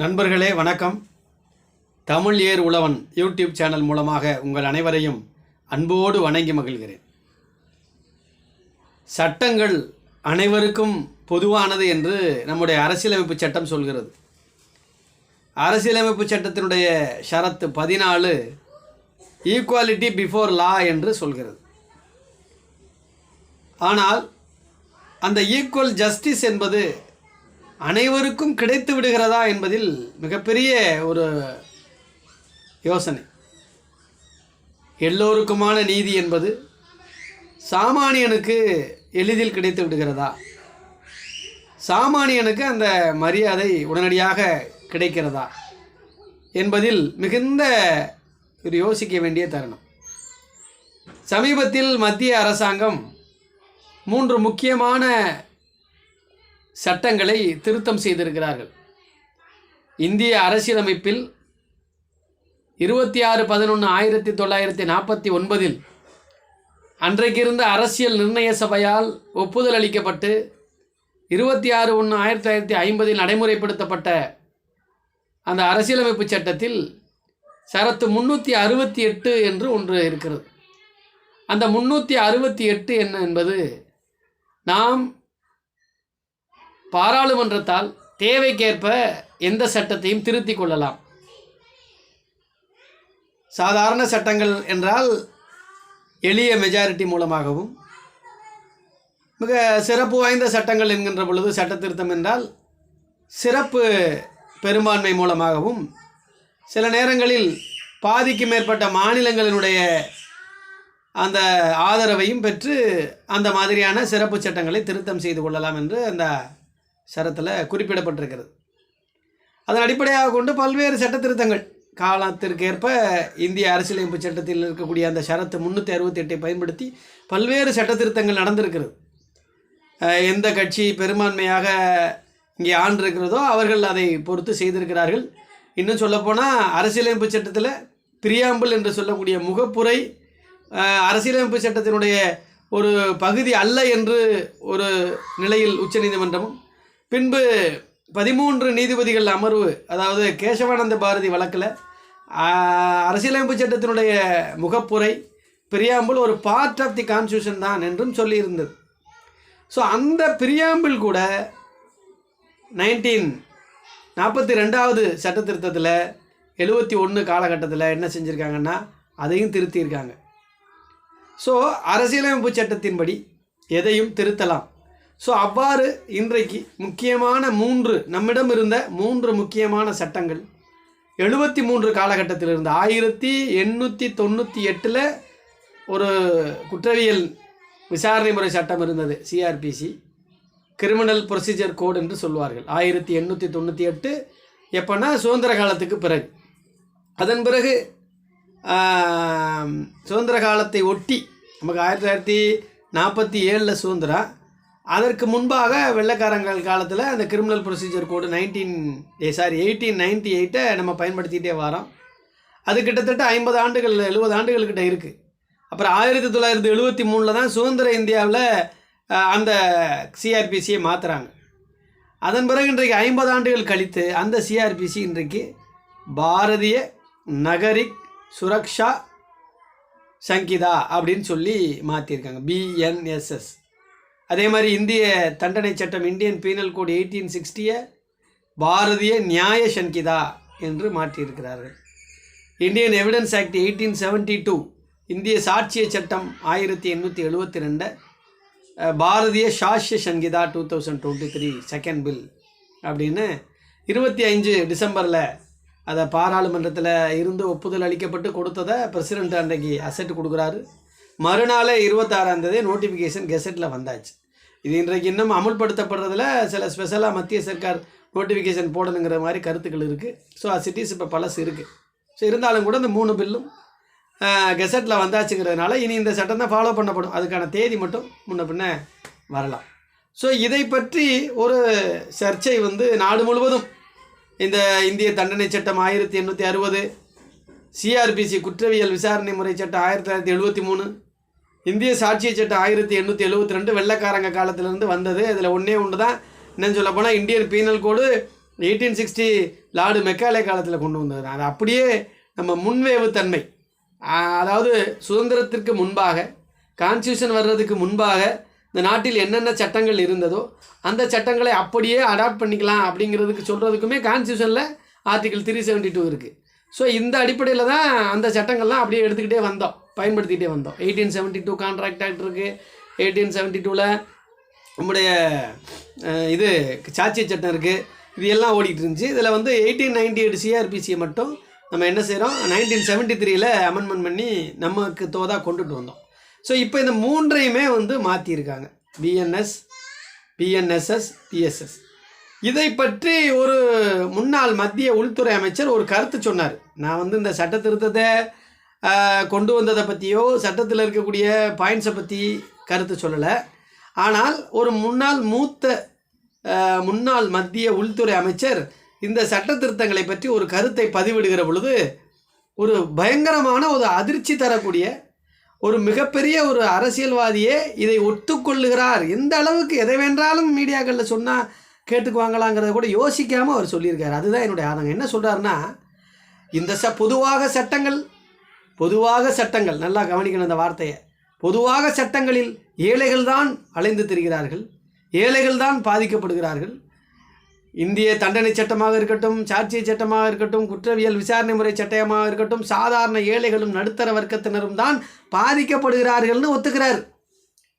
நண்பர்களே வணக்கம். தமிழ் ஏர் உழவன் YouTube channel மூலமாக உங்கள் அனைவரையும் அன்போடு வணங்கி மகிழ்கிறேன். சட்டங்கள் அனைவருக்கும் பொதுவானது என்று நம்முடைய அரசியலமைப்பு சட்டம் சொல்கிறது. அரசியலமைப்பு சட்டத்தினுடைய ஷரத்து பதினாலு ஈக்குவாலிட்டி பிஃபோர் லா என்று சொல்கிறது. ஆனால் அந்த ஈக்குவல் ஜஸ்டிஸ் என்பது அனைவருக்கும் கிடைத்து விடுகிறதா என்பதில் மிகப்பெரிய ஒரு யோசனை. எல்லோருக்குமான நீதி என்பது சாமானியனுக்கு எளிதில் கிடைத்து விடுகிறதா? சாமானியனுக்கு அந்த மரியாதை உடனடியாக கிடைக்கிறதா? என்பதில் மிகுந்த ஒரு யோசிக்க வேண்டிய தருணம். சமீபத்தில் மத்திய அரசாங்கம் மூன்று முக்கியமான சட்டங்களை திருத்தம் செய்திருக்கிறார்கள். இந்திய அரசியலமைப்பில் இருபத்தி ஆறு பதினொன்று ஆயிரத்தி தொள்ளாயிரத்தி நாற்பத்தி ஒன்பதில் அன்றைக்கு இருந்த அரசியல் நிர்ணய சபையால் ஒப்புதல் அளிக்கப்பட்டு இருபத்தி ஆறு ஒன்று ஆயிரத்தி தொள்ளாயிரத்தி ஐம்பதில் நடைமுறைப்படுத்தப்பட்ட அந்த அரசியலமைப்பு சட்டத்தில் சரத்து முன்னூற்றி அறுபத்தி எட்டு என்று ஒன்று இருக்கிறது. அந்த முன்னூற்றி அறுபத்தி எட்டு என்ன என்பது நாம் பாராளுமன்றத்தால் தேவைக்கேற்ப எந்த சட்டத்தையும் திருத்தி கொள்ளலாம். சாதாரண சட்டங்கள் என்றால் எளிய மெஜாரிட்டி மூலமாகவும் மிக சிறப்பு வாய்ந்த சட்டங்கள் என்கின்ற பொழுது சட்ட திருத்தம் என்றால் சிறப்பு பெரும்பான்மை மூலமாகவும் சில நேரங்களில் பாதிக்கு மேற்பட்ட மாநிலங்களினுடைய அந்த ஆதரவையும் பெற்று அந்த மாதிரியான சிறப்பு சட்டங்களை திருத்தம் செய்து கொள்ளலாம் என்று அந்த சரத்தில் குறிப்பிடப்பட்டிருக்கிறது. அதன் அடிப்படையாக கொண்டு பல்வேறு சட்ட திருத்தங்கள் காலத்திற்கேற்ப இந்திய அரசியலமைப்பு சட்டத்தில் இருக்கக்கூடிய அந்த ஷரத்து முந்நூற்றி அறுபத்தி எட்டை பயன்படுத்தி பல்வேறு சட்ட திருத்தங்கள் நடந்திருக்கிறது எந்த கட்சி பெரும்பான்மையாக இங்கே ஆண்டிருக்கிறதோ அவர்கள் அதை பொறுத்து செய்திருக்கிறார்கள். இன்னும் சொல்லப்போனால் அரசியலமைப்பு சட்டத்தில் பிரியாம்பிள் என்று சொல்லக்கூடிய முகப்புரை அரசியலமைப்பு சட்டத்தினுடைய ஒரு பகுதி அல்ல என்று ஒரு நிலையில் உச்சநீதிமன்றமும் பின்பு பதிமூன்று நீதிபதிகள் அமர்வு அதாவது கேசவானந்த பாரதி வழக்கில் அரசியலமைப்பு சட்டத்தினுடைய முகப்புரை பிரியாம்பிள் ஒரு பார்ட் ஆஃப் தி கான்ஸ்டியூஷன் தான் என்றும் சொல்லியிருந்தது. ஸோ அந்த பிரியாம்பிள் கூட நைன்டீன் நாற்பத்தி ரெண்டாவது சட்ட திருத்தத்தில் எழுபத்தி ஒன்று காலகட்டத்தில் என்ன செஞ்சுருக்காங்கன்னா அதையும் திருத்தியிருக்காங்க. ஸோ அரசியலமைப்பு சட்டத்தின்படி எதையும் திருத்தலாம். ஸோ அவ்வாறு இன்றைக்கு முக்கியமான மூன்று நம்மிடம் இருந்த மூன்று முக்கியமான சட்டங்கள். எழுபத்தி மூன்று காலகட்டத்தில் இருந்த ஆயிரத்தி எண்ணூற்றி தொண்ணூற்றி எட்டில் ஒரு குற்றவியல் விசாரணை முறை சட்டம் இருந்தது சிஆர்பிசி கிரிமினல் ப்ரொசீஜர் கோட் என்று சொல்வார்கள். ஆயிரத்தி எண்ணூற்றி தொண்ணூற்றி எட்டு எப்போன்னா சுதந்திர காலத்துக்கு பிறகு. அதன் பிறகு சுதந்திர காலத்தை ஒட்டி நமக்கு ஆயிரத்தி தொள்ளாயிரத்தி நாற்பத்தி ஏழில் சுதந்திரம். அதற்கு முன்பாக வெள்ளைக்காரங்கள் காலத்தில் அந்த criminal procedure code nineteen uh sorry eighteen ninety எயிட்டை நம்ம பயன்படுத்திகிட்டே வரோம். அது கிட்டத்தட்ட ஐம்பது ஆண்டுகள் எழுபது ஆண்டுகள்கிட்ட இருக்குது அப்புறம் ஆயிரத்தி தொள்ளாயிரத்தி எழுபத்தி மூணில் தான் சுதந்திர இந்தியாவில் அந்த சிஆர்பிசியை மாற்றுறாங்க அதன் பிறகு இன்றைக்கு ஐம்பது ஆண்டுகள் கழித்து அந்த சிஆர்பிசி இன்றைக்கு பாரதிய நகரிக் சுரக்ஷா சங்கிதா அப்படின்னு சொல்லி மாற்றிருக்காங்க பிஎன்எஸ்எஸ் அதே மாதிரி இந்திய தண்டனை சட்டம் இந்தியன் பீனல் கோட் எயிட்டீன் சிக்ஸ்டியை பாரதிய நியாய சங்கிதா என்று மாற்றியிருக்கிறார்கள். Indian evidence act eighteen seventy two இந்திய சாட்சிய சட்டம் ஆயிரத்தி எண்ணூற்றி எழுபத்தி ரெண்டு Bharatiya சாஷ்ய Sanhita two thousand twenty three second bill அப்படின்னு இருபத்தி அஞ்சு டிசம்பரில் அதை பாராளுமன்றத்தில் இருந்து ஒப்புதல் அளிக்கப்பட்டு கொடுத்ததை பிரசிடெண்ட் அன்றைக்கு அசெட் கொடுக்குறாரு. மறுநாளே இருபத்தாறாந்தேதி நோட்டிஃபிகேஷன் கெசட்டில் வந்தாச்சு. இது இன்றைக்கு இன்னும் அமுல்படுத்தப்படுறதுல சில ஸ்பெஷலாக மத்திய சர்க்கார் நோட்டிஃபிகேஷன் போடணுங்கிற மாதிரி கருத்துக்கள் இருக்குது ஸோ சிட்டிஸ் இப்போ பழசு இருக்குது ஸோ இருந்தாலும் கூட இந்த மூணு பில்லும் கெசட்டில் வந்தாச்சுங்கிறதுனால இனி இந்த சட்டம் தான் ஃபாலோ பண்ணப்படும். அதுக்கான தேதி மட்டும் முன்ன பின்ன வரலாம். ஸோ இதை பற்றி ஒரு சர்ச்சை வந்து நாடு முழுவதும் இந்த இந்திய தண்டனை சட்டம் ஆயிரத்தி எண்ணூற்றி அறுபது சிஆர்பிசி குற்றவியல் விசாரணை முறை சட்டம் ஆயிரத்தி தொள்ளாயிரத்தி எழுபத்தி மூணு இந்திய சாட்சிய சட்டம் ஆயிரத்தி எண்ணூற்றி எழுபத்தி ரெண்டு வெள்ளக்காரங்க காலத்திலேருந்து வந்தது. அதில் ஒன்றே ஒன்று தான் என்னன்னு சொல்ல போனால் Indian penal code eighteen sixty lord Macaulay காலத்தில் கொண்டு வந்தது. அது அப்படியே நம்ம முன்வேவு தன்மை. அதாவது சுதந்திரத்திற்கு முன்பாக கான்ஸ்டியூஷன் வர்றதுக்கு முன்பாக இந்த நாட்டில் என்னென்ன சட்டங்கள் இருந்ததோ அந்த சட்டங்களை அப்படியே அடாப்ட் பண்ணிக்கலாம் அப்படிங்கிறதுக்கு சொல்கிறதுக்குமே கான்ஸ்டியூஷனில் ஆர்டிகல் த்ரீ செவன்ட்டி டூ இருக்குது ஸோ இந்த அடிப்படையில் தான் அந்த சட்டங்கள்லாம் அப்படியே எடுத்துக்கிட்டே வந்தோம். பயன்படுத்திக்கிட்டே வந்தோம். Eighteen seventy two contract act இருக்குது எயிட்டீன் செவன்ட்டி டூவில் நம்முடைய இது சாட்சிய சட்டம் இருக்குது இது எல்லாம் ஓடிக்கிட்டு இருந்துச்சு. இதில் வந்து எயிட்டீன் நைன்டி எயிட் சிஆர்பிசியை மட்டும் நம்ம என்ன செய்கிறோம் நைன்டீன் செவன்ட்டி த்ரீல அமெண்ட்மெண்ட் பண்ணி நமக்கு தோதாக கொண்டுட்டு வந்தோம். ஸோ இப்போ இந்த மூன்றையுமே வந்து மாற்றியிருக்காங்க பிஎன்எஸ் பிஎன்எஸ்எஸ் பிஎஸ்எஸ் இதை பற்றி ஒரு முன்னாள் மத்திய உள்துறை அமைச்சர் ஒரு கருத்து சொன்னார். நான் வந்து இந்த சட்ட திருத்தத்தை கொண்டு வந்ததை பற்றியோ சட்டத்தில் இருக்கக்கூடிய பாயிண்ட்ஸை பற்றி கருத்து சொல்லலை. ஆனால் ஒரு முன்னாள் மூத்த முன்னாள் மத்திய உள்துறை அமைச்சர் இந்த சட்ட திருத்தங்களை பற்றி ஒரு கருத்தை பதிவிடுகிற பொழுது ஒரு பயங்கரமான ஒரு அதிர்ச்சி தரக்கூடிய ஒரு மிகப்பெரிய ஒரு அரசியல்வாதியே இதை ஒத்துக்கொள்ளுகிறார். எந்த அளவுக்கு எதை வேண்டாலும் மீடியாக்களில் சொன்னால் கேட்டுக்குவாங்களாங்கிறத கூட யோசிக்காமல் அவர் சொல்லியிருக்கார். அதுதான் என்னுடைய ஆதங்கம். என்ன சொல்கிறாருன்னா இந்த ச பொதுவாக சட்டங்கள் பொதுவாக சட்டங்கள் நல்லா கவனிக்கணும் இந்த வார்த்தையை. பொதுவாக சட்டங்களில் ஏழைகள் தான் அலைந்து திரிகிறார்கள் ஏழைகள் தான் பாதிக்கப்படுகிறார்கள். இந்திய தண்டனை சட்டமாக இருக்கட்டும் சாட்சிய சட்டமாக இருக்கட்டும் குற்றவியல் விசாரணை முறை சட்டமாக இருக்கட்டும் சாதாரண ஏழைகளும் நடுத்தர வர்க்கத்தினரும் தான் பாதிக்கப்படுகிறார்கள்னு ஒத்துக்கிறார்.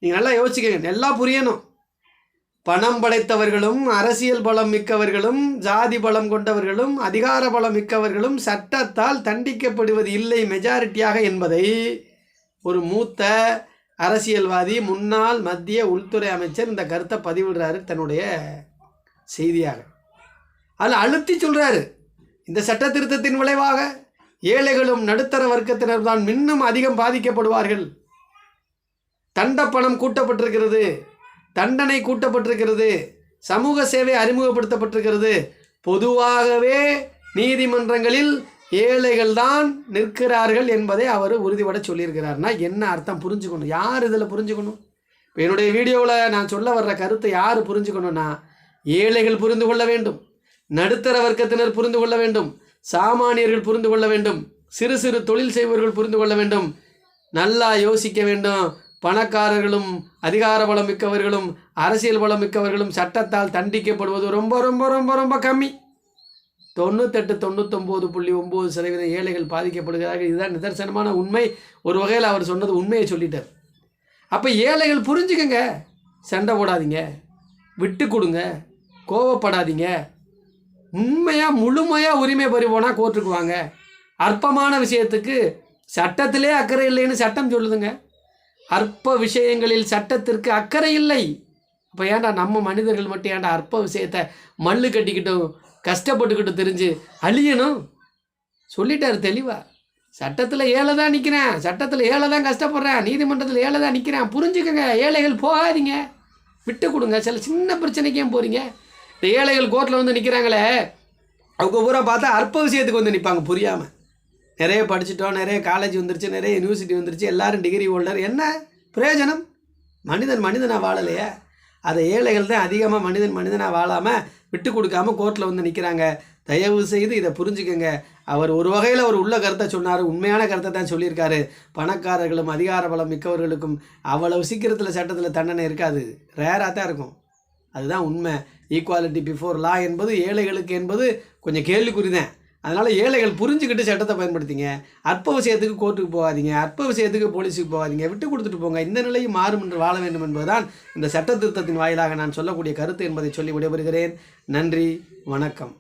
நீங்கள் நல்லா யோசிக்கங்க எல்லாம் புரியணும். பணம் படைத்தவர்களும் அரசியல் பலம் மிக்கவர்களும் ஜாதி பலம் கொண்டவர்களும் அதிகார பலம் மிக்கவர்களும் சட்டத்தால் தண்டிக்கப்படுவது இல்லை மெஜாரிட்டியாக என்பதை ஒரு மூத்த அரசியல்வாதி முன்னாள் மத்திய உள்துறை அமைச்சர் இந்த கருத்தை பதிவிடுறாரு தன்னுடைய செய்தியாக. அதில் அழுத்தி சொல்கிறாரு இந்த சட்ட திருத்தத்தின் விளைவாக ஏழைகளும் நடுத்தர வர்க்கத்தினர் தான் இன்னும் அதிகம் பாதிக்கப்படுவார்கள். தண்ட பணம் கூட்டப்பட்டிருக்கிறது. தண்டனை கூட்டப்பட்டிருக்கிறது. சமூக சேவை அறிமுகப்படுத்தப்பட்டிருக்கிறது. பொதுவாகவே நீதிமன்றங்களில் ஏழைகள் தான் நிற்கிறார்கள் என்பதை அவர் உறுதிபட சொல்லியிருக்கிறார்னா என்ன அர்த்தம்? புரிஞ்சுக்கணும். யார் இதில் புரிஞ்சுக்கணும்? இப்போ என்னுடைய வீடியோவில் நான் சொல்ல வர்ற கருத்தை யார் புரிஞ்சுக்கணும்னா ஏழைகள் புரிந்து கொள்ள வேண்டும். நடுத்தர வர்க்கத்தினர் புரிந்து கொள்ள வேண்டும். சாமானியர்கள் புரிந்து கொள்ள வேண்டும். சிறு சிறு தொழில் செய்பவர்கள் புரிந்து கொள்ள வேண்டும். நல்லா யோசிக்க வேண்டும். பணக்காரர்களும் அதிகார பலம் மிக்கவர்களும் அரசியல் பலம் மிக்கவர்களும் சட்டத்தால் தண்டிக்கப்படுவது ரொம்ப ரொம்ப ரொம்ப ரொம்ப கம்மி. தொண்ணூத்தெட்டு தொண்ணூத்தொம்பது புள்ளி ஒம்பது சதவீத ஏழைகள் பாதிக்கப்படுகிறார்கள். இதுதான் நிதர்சனமான உண்மை. ஒரு வகையில் அவர் சொன்னது உண்மையை சொல்லிட்டார். அப்போ ஏழைகள் புரிஞ்சுக்கங்க. சண்டை போடாதீங்க. விட்டு கொடுங்க. கோவப்படாதீங்க. உண்மையாக முழுமையாக உரிமை பறிபோனா கோர்ட்டுக்கு வாங்க. அற்பமான விஷயத்துக்கு சட்டத்திலே அக்கறை இல்லைன்னு சட்டம் சொல்லுதுங்க. அற்ப விஷயங்களில் சட்டத்திற்கு அக்கறை இல்லை. அப்போ ஏன்டா நம்ம மனிதர்கள் மட்டும் ஏன்டா அற்ப விஷயத்தை மல்லு கட்டிக்கிட்டும் கஷ்டப்பட்டுக்கிட்டும் தெரிஞ்சு அழியணும்? சொல்லிட்டாரு தெளிவாக சட்டத்தில் ஏழை தான் நிற்கிறேன் சட்டத்தில் ஏழை தான் கஷ்டப்படுறேன் நீதிமன்றத்தில் ஏழை தான் நிற்கிறேன் புரிஞ்சுக்கங்க ஏழைகள் போகாதீங்க. விட்டு கொடுங்க சில சின்ன பிரச்சனைக்கு ஏன் போகிறீங்க இந்த ஏழைகள் கோர்ட்டில் வந்து நிற்கிறாங்களே அவங்க பூரா பார்த்தா அற்ப விஷயத்துக்கு வந்து நிற்பாங்க புரியாமல் நிறைய படிச்சுட்டோம் நிறைய காலேஜ் வந்துருச்சு நிறைய யூனிவர்சிட்டி வந்துருச்சு எல்லாரும் டிகிரி ஹோல்டர் என்ன? பிரயோஜனம்? மனிதன் மனிதனாக வாழலையே. அதை ஏழைகள் தான் அதிகமாக மனிதன் மனிதனாக வாழாமல் விட்டு கொடுக்காம கோர்ட்டில் வந்து நிற்கிறாங்க தயவு செய்து இதை புரிஞ்சுக்கங்க. அவர் ஒரு வகையில் அவர் உள்ள கருத்தை சொன்னார் உண்மையான கருத்தை தான் சொல்லியிருக்காரு. பணக்காரர்களும் அதிகார பலம் மிக்கவர்களுக்கும் அவ்வளவு சீக்கிரத்தில் சட்டத்தில் தண்டனை இருக்காது. ரேராக தான் இருக்கும். அதுதான் உண்மை. ஈக்குவாலிட்டி பிஃபோர் லா என்பது ஏழைகளுக்கு என்பது கொஞ்சம் கேள்விக்குறி தான். அதனால் ஏழைகள் புரிஞ்சுக்கிட்டு சட்டத்தை பயன்படுத்திங்க. அற்ப விஷயத்துக்கு கோர்ட்டுக்கு போகாதீங்க. அற்ப விஷயத்துக்கு போலீஸுக்கு போகாதீங்க. விட்டு கொடுத்துட்டு போங்க. இந்த நிலையும் மாறும் என்று வாழ வேண்டும் என்பதுதான் இந்த சட்ட திருத்தத்தின் வாயிலாக நான் சொல்லக்கூடிய கருத்து என்பதை சொல்லி விடைபெறுகிறேன். நன்றி. வணக்கம்.